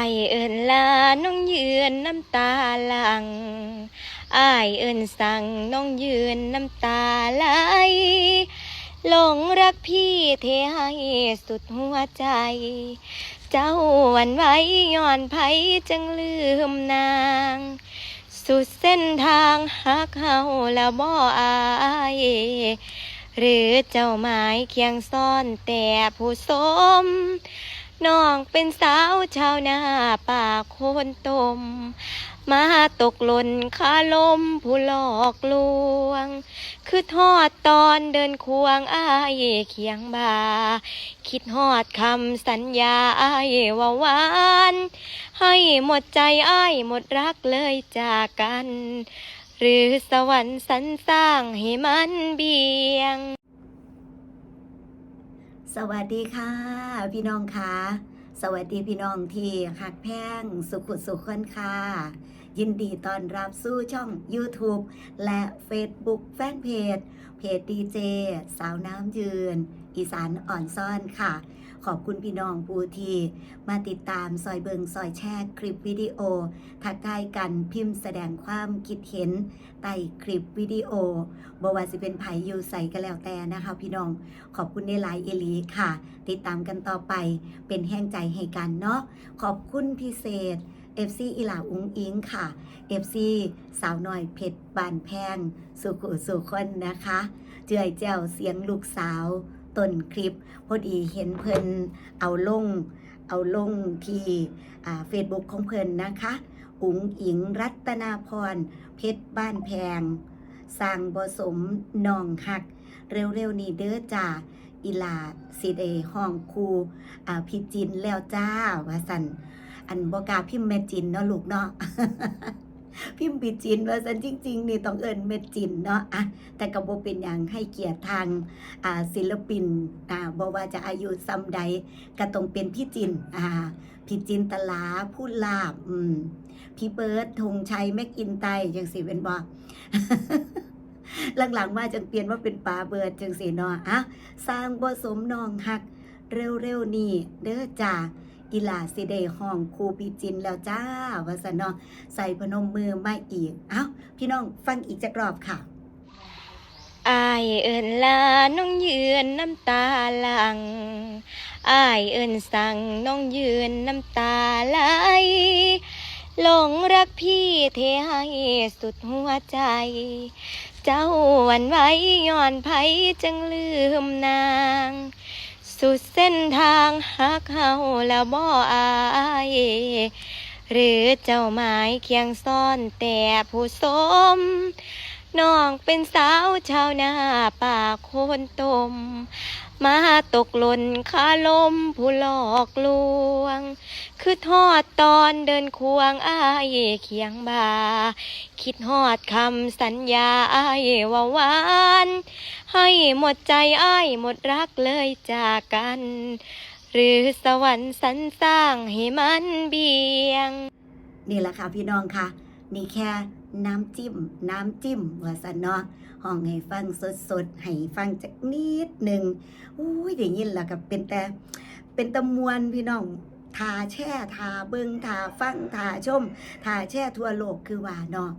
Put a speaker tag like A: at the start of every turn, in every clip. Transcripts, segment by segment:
A: ายเอิญลาน้องยืนน้ำตาหลังอายเอิญสั่งน้องยืนน้ำตาไหลหลงรักพี่เทให้สุดหัวใจ เจ้าวันไว้ย้อนไผจังลืมนาง สุดเส้นทางหักเฮาแล้วบ่อายหรือเจ้าหมายเคียงซ่อนแต่ผู้สม น้องเป็นสาวชาวนาป่าโคนตม มาตกหล่นคาลมผู้หลอกลวง คือทอดตอนเดินควงอ้ายเคียงบา คิดฮอดคำสัญญาอ้ายว่าหวานให้หมดใจอ้ายหมดรักเลยจากกัน หรือสวรรค์สรรสร้างให้มันเบียง
B: สวัสดีค่ะ พี่น้องคะสวัสดีพี่น้องที่หักแพงสุขุสุขคนค่ะ ยินดีต้อนรับสู่ช่อง YouTube และ Facebook แฟนเพจเพจดีเจสาวน้ำยืน อีสานอ่อนซ่อนค่ะ ขอบคุณพี่น้องผู้ที่มาติดตามซอยเบิงซอยแชร์คลิปวิดีโอทักทายกันพิมพ์แสดงความคิดเห็นใต้คลิปวิดีโอบว่าสิเป็นไผอยู่ใส่ก็แล้วแต่นะคะพี่น้องขอบคุณในไลน์เอลีค่ะ ติดตามกันต่อไปเป็นแห้งใจให้กันเนาะขอบคุณพิเศษ FC อีหลาอุ้งอิงค่ะ FC สาวน้อยเพชรบานแพง สุขุสุคนนะคะ เจือยแจ้วเสียงลูกสาว ต้นคลิป พอดีเห็นเพิ่นเอาลง เอาลงที่เฟซบุ๊กของเพิ่นนะคะ อุ๋งอิงรัตนาพร เพชรบ้านแพงสร้างบสมนองหัก เร็วๆนี้เด้อจ้าอีลาสิเดห้องครูอ่าพี่จินแล้วจ้าว่าสันอันบอกาพิมพ์แม่จินเนาะลูกเนาะ พิมพ์พี่จินว่าสันจริง ๆ นี่ต้องเอิญแม่จินเนาะอะแต่ก็บ่เป็นอย่างให้เกียรติทางอ่าศิลปินอ่าบ่ว่าจะอายุซ้ำใดก็ต้องเป็นพี่จินอ่าพี่จินตลาพูดลาบอืมพี่เบิร์ดธงชัยแม็กอินไตจังสิเป็นบ่หลังๆมาจังเปลี่ยนว่าเป็นปลาเบิดจังสีเนาะอะสร้างบ่สมนองหักเร็วๆนี่เด้อจ้า อีหลาสิได้ห้องครูปีจินแล้วจ้าว่าซะเนาะใส่พนมมือมาอีก เอ้า พี่น้องฟังอีกจักรอบค่ะ
A: อายเอิญลาน้องยืนน้ำตาหลังอายเอิญสั่งน้องยืนน้ำตาไหลหลงรักพี่เทให้สุดหัวใจ เจ้าหวันไหว้ย้อนไผจังลืมนาง สุดเส้นทางหักเฮาแล้วบ่อายหรือเจ้าหมายเคียงซ่อนแต่ผู้สมน้องเป็นสาวชาวนาป่าโคนตม มาตกหล่นคาลมผู้หลอกลวง คือทอดตอนเดินควงอ้ายเคียงบา คิดฮอดคำสัญญาอ้ายว่าหวาน ให้หมดใจอ้ายหมดรักเลยจากกัน หรือสวรรค์สรรสร้างให้มันเบียง
B: นี่แหละค่ะพี่น้องค่ะ นี่แค่ น้ำจิ้ม น้ำจิ้มว่าสันเนาะห้องให้ฟังสดๆให้ฟังจากนิดหนึ่งอุ้ยได้ยินแล้วกับเป็นแต่ เป็นตะมวนพี่น้องทาแช่ทาเบิงทาฟังทาชม ทาแช่ทั่วโลกคือว่าเนาะ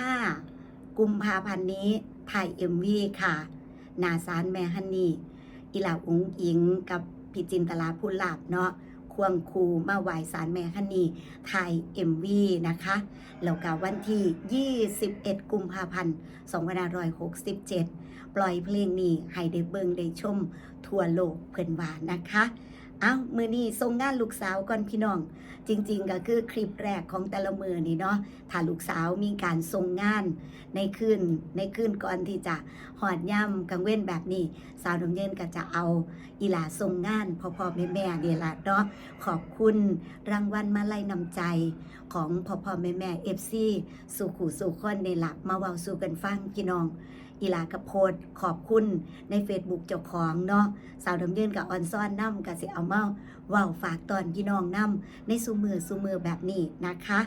B: 15กุมภาพันธ์นี้ถ่าย MV ค่ะ นาสารแม่ฮันนี่อีหลาอุงอิงกับพี่จินตลาพูลาบเนาะ ควงคูมาไหวสารแม่ฮันนี่ถ่าย MV นะคะแล้วก็วันที่ 21 กุมภาพันธ์2567 ปล่อยเพลงนี้ให้ได้เบิงได้ชมทั่วโลกเพื่อนว่านะคะ อ้ามือนี้ส่งงานลูกสาวก่อนพี่น้อง จริง ๆ ก็คือคลิปแรกของแต่ละมือนี่เนาะถ้าลูกสาวมีการส่งงานในคืนในคืนก่อนที่จะหอดย่ำกังเว้นแบบนี้ สาวน้ำเย็นก็จะเอาอีหลาส่งงานพ่อพ่อแม่แม่ๆนี่ละเนาะขอบคุณรางวัลมาไลัยนำใจของพ่อพ่อแม่แม่เอฟซีสู่ขู่สู่คนในหลักมาเว้าสู่กันฟังพี่น้อง อีหลากระโพดขอบคุณใน Facebook เจ้าของเนาะสาวดำเยินกับออนซ่อนน้ำกับสิเอาเมาเว้าฝากตอนพี่น้องน้ำในสุมือสุมือแบบนี้นะคะ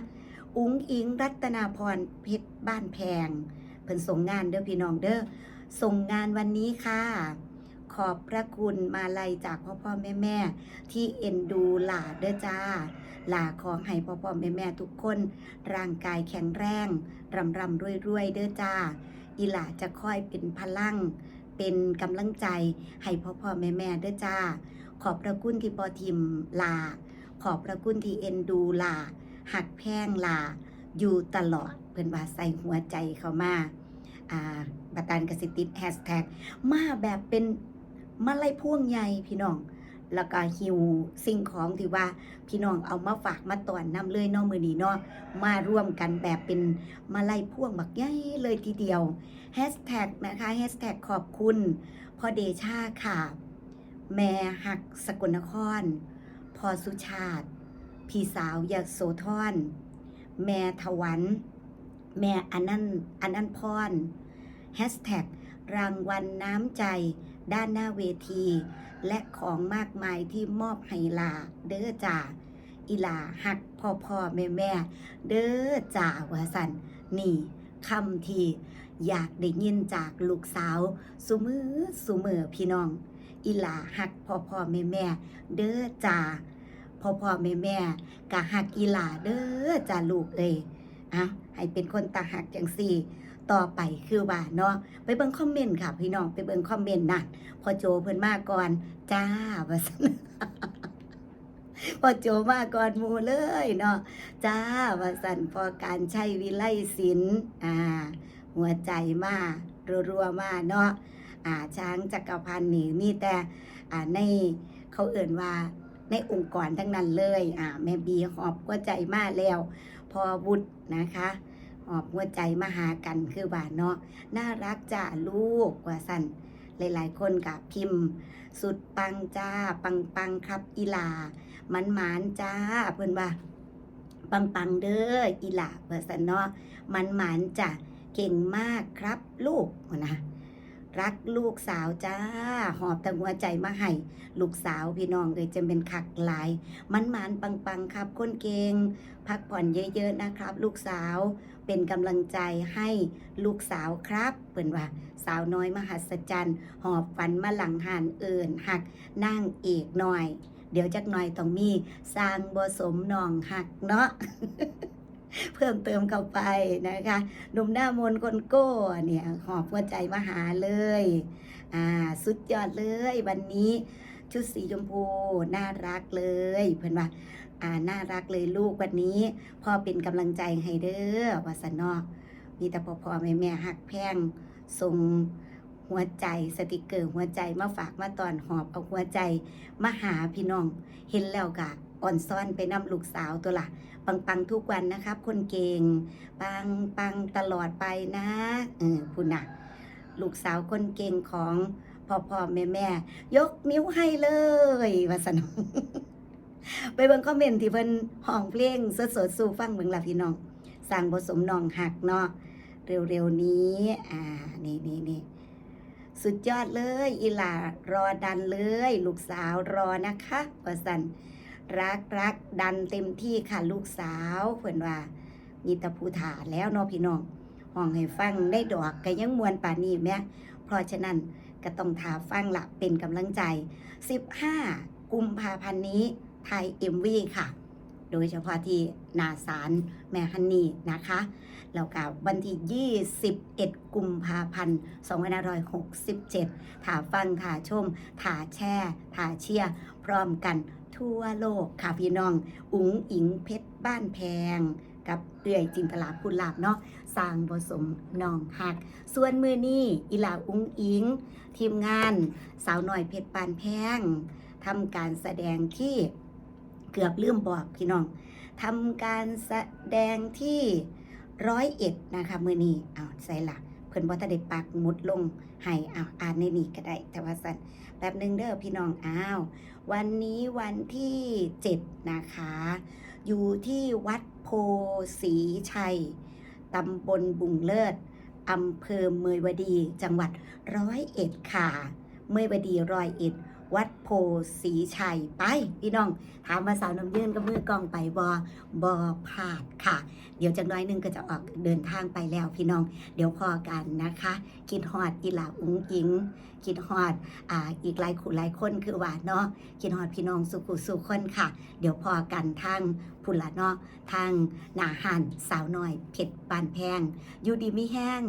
B: อุ้งอิงรัตนาพรเพชรบ้านแพงเพิ่นส่งงานเด้อพี่น้องเด้อส่งงานวันนี้ค่ะ ขอบพระคุณมาลัยจากพ่อพ่อแม่แม่ที่เอ็นดูหลาเด้อจ้าหลาขอให้พ่อพ่อแม่แม่ทุกคน ร่างกายแข็งแรงรำรำรวยรวยเด้อจ้า อีหล่าจะคอยเป็นพลัง เป็นกำลังใจ ให้พ่อพ่อแม่แม่เด้อจ้า ขอบพระคุณที่ปอทิมลา ขอบพระคุณที่เอ็นดูลา หักแพงลา อยู่ตลอด เพิ่อนว่าใส่หัวใจเขามาอ่าบัตรานกสิติดแฮชแท็กมาแบบเป็นมาไล่พ่วงใหญ่พี่น้อง แล้วก็หิวสิ่งของที่ว่าพี่น้องเอามาฝากมาตอนนำเลยเนาะมือนี้เนาะมาร่วมกันแบบเป็นมาไล่พ่วงบักใหญ่เลยทีเดียวแฮชแท็กนะคะแฮชแท็กขอบคุณพ่อเดชาค่ะ แม่หักสกลนครพอสุชาติ พี่สาวยาโสธรแม่ถวัน แม่อนันต์อนันต์พรแฮชแท็ก รางวัลน้ำใจ ด้านหน้าเวที และของมากมายที่มอบให้ลา เด้อจ่าอีลาหักพ่อพ่อแม่แม่เด้อจ่าวาสันนี่คำที่อยากได้ยินจากลูกสาว สุมือสุมือพี่น้อง อีลาหักพ่อพ่อแม่แม่เด้อจ่าพ่อพ่อแม่แม่กะหักอีลาเด้อจ่าลูกเอ้ยอะให้เป็นคนตาหักจังสี่ ต่อไปคือว่าเนาะไปเบิ่งคอมเมนต์ค่ะ พี่น้องไปเบิ่งคอมเมนต์นะพอโจเพิ่นมาก่อนจ้าว่าซั่นพอโจมาก่อนหมูเลยเนาะจ้าว่าสันพอการใช้วิไลศิลป์อ่า หัวใจมารัวๆมาเนาะอ่าช้างจักรพันธ์นี่มีแต่อ่าในเขาเอ่นว่าในองค์กรทั้งนั้นเลย อ่า แม่บีหอบหัวใจมากแล้ว พอบุตรนะคะ หอบหัวใจมาหากันคือว่าเนาะน่ารักจ้าลูกว่าสันหลาย ๆ คนกับพิมพ์ สุดปังจ้า ปังปังครับอีลามันหมานจ้าเพื่อนว่า ปังปังเด้ออีลาเพื่อสันเนาะมันหมานจ้าเก่งมากครับลูกนะ รักลูกสาวจ้า หอบแต่หัวใจมาให้ลูกสาวพี่น้องเลยจะเป็นคักหลาย มันมานปังปังครับคนเก่งพักผ่อนเยอะๆนะครับ ลูกสาวเป็นกำลังใจให้ลูกสาวครับเปิ่นว่า สาวน้อยมหัศจรรย์หอบฝันมาหลังหานเอิญหักนั่งเอกหน่อย เดี๋ยวจักหน่อยต้องมีสร้างบสมนองหักเนาะ เพิ่มเติมเข้าไปนะคะหนุ่มหน้ามนคนโก้เนี่ยหอบหัวใจมาหาเลยอ่าสุดยอดเลยวันนี้ชุดสีชมพูน่ารักเลยเพื่อนว่าอ่าน่ารักเลยลูกวันนี้พ่อเป็นกำลังใจให้เด้อวาสนอกมีแต่พ่อพ่อแม่แม่หักแพงส่งหัวใจสติกเกอร์หัวใจมาฝากมาตอนหอบเอาหัวใจมาหาพี่น้องเห็นแล้วกะ อ่อนซ่อนไปนำลูกสาวตัวละปังปังทุกวันนะครับ คนเก่ง ปังปังตลอดไปนะเออคุณน่ะลูกสาวคนเก่งของพ่อพ่อแม่แม่ยกนิ้วให้เลยว่าสนองไปเบิ่งคอมเมนต์ที่เพิ่นห้องเพลงสดๆสู่ฟังเบิ่งล่ะพี่น้องสร้างบ่สมน้องหักเนาะเร็วๆนี้ อ่า นี่นี่นี่สุดยอดเลย อีหลารอดันเลย ลูกสาวรอนะคะว่าสัน รักรักดันเต็มที่ค่ะลูกสาวเพิ่นว่ามีตะภูถาแล้วเนาะพี่น้องห้องให้ฟังได้ดอกก็ยังมวนป่านี้แม่เพราะฉะนั้นก็ต้องทาฟังละเป็นกำลังใจ 15 กุมภาพันธ์นี้ไทย MV ค่ะ โดยเฉพาะที่นาสารแม่ฮันนี่นะคะแล้วกับวันที่ 21 กุมภาพันธ์2567ถ่าฟังถ่าชม ถาแช่ถาเชียร์พร้อมกัน ทั่วโลกค่ะพี่น้อง อุ๋งอิงเพชรบ้านแพง กับเอื่อยจินตลาพูลาบเนาะสร้างผสมน้องหัก ส่วนมือนี้อีหลาอุ๋งอิง ทีมงาน สาวหน่อยเพชรปานแพงทำการแสดงที่เกือบลืมบอกพี่น้องทำการแสดงที่ร้อยเอ็ดนะคะมือนี้เอาใส่หละเพิ่นว่าถ้าได้ปักมุดลงให้เอาวอ่านในนี้ก็ได้แต่ว่าสันแป๊บหนึงเด้อพี่น้องอ้าว วันนี้วันที่7นะคะ อยู่ที่วัดโพสีชัยตำบลบุงเลิศอำเภอเมยวดี จังหวัดร้อยเอ็ดค่ะ เมยวดีร้อยเอ็ด วัดโพสีชัยไป พี่น้อง ถามว่าสาวน้ำยืนกับมือกองไปบอบอพลาดค่ะ เดี๋ยวจากน้อยหนึงก็จะออกเดินทางไปแล้วพี่น้อง เดี๋ยวพอกันนะคะ คิดฮอดอีหลาอุ้งอิง คิดฮอดอ่าอีกหลายคู่หลายคนคือว่าเนาะคิดฮอดพี่น้องสุขุสุขคนค่ะ เดี๋ยวพอกันทางพุ่นละเนาะทางหนาหันสาวน้อยเผ็ดปานแพงอยู่ดีไม่แห้ง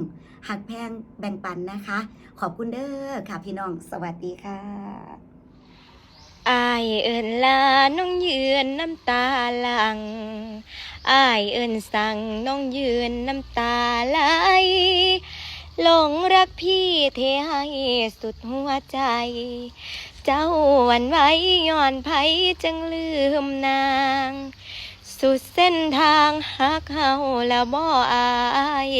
B: หักแพงแบ่งปันนะคะ ขอบคุณเด้อค่ะพี่น้องสวัสดีค่ะ
A: อายเอินลาน้องยืนน้ำตาหลังอายเอินสั่งน้องยืนน้ำตาไหลหลงรักพี่เทให้สุดหัวใจ เจ้าวันไว้ย้อนไผจึงลืมนาง สุดเส้นทางหักเฮาแล้วบ่อาย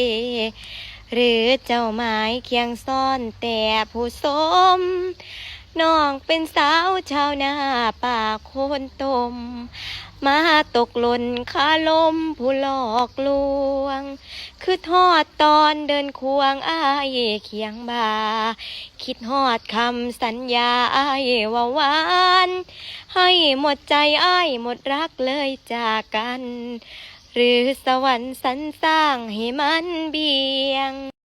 A: หรือเจ้าหมายเคียงซ่อนแต่ผู้สม น้องเป็นสาวชาวนาป่าโคนตม มาตกหล่นคาลมผู้หลอกลวง คือทอดตอนเดินควงอ้ายเคียงบา คิดฮอดคำสัญญาอ้ายว่าหวาน ให้หมดใจอ้ายหมดรักเลยจากกัน หรือสวรรค์สรรสร้างให้มันเบียง